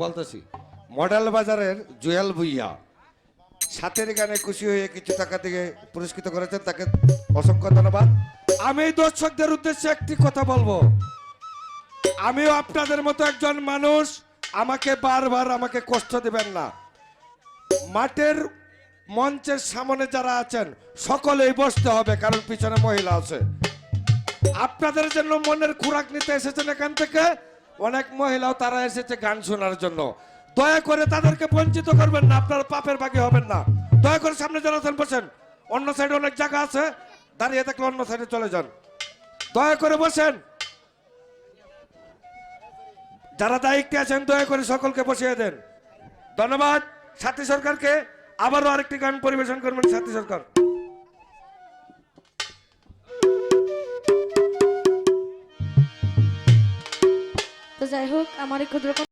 বলতেছি। মডেল বাজারের জুয়েল ভুইয়া, সাথের গানে খুশি হয়ে কিছু টাকা দিয়ে পুরস্কৃত করেছেন, তাকে অসংখ্য ধন্যবাদ। আমি দর্শকদের উদ্দেশ্যে একটি কথা বলব। আমিও আপনাদের মতো একজন মানুষ, আমাকে বারবার আমাকে কষ্ট দেবেন না। মাঠের মঞ্চের সামনে যারা আছেন, সকলেই বসতে হবে, কারণ পিছনে মহিলা আছে। আপনাদের জন্য মনের খোরাক নিতে এসেছেন এখান থেকে অনেক মহিলাও তারা এসেছে গান শোনার জন্য। দয়া করে তাদেরকে বঞ্চিত করবেন না, আপনার পাপের বাকি হবেন না। দয়া করে সামনে যারা বসেন। অন্য সাইডে অনেক জায়গা আছে, দাঁড়িয়ে থাকলে অন্য সাইডে চলে যান। দয়া করে বসেন। যারা দায়িত্বে আছেন, দয়া করে সকলকে বসিয়ে দেন। ধন্যবাদ। সাথী সরকারকে আবারও আরেকটি গান পরিবেশন করবেন সাথী সরকার। যাই হোক আমার ক্ষুদ্র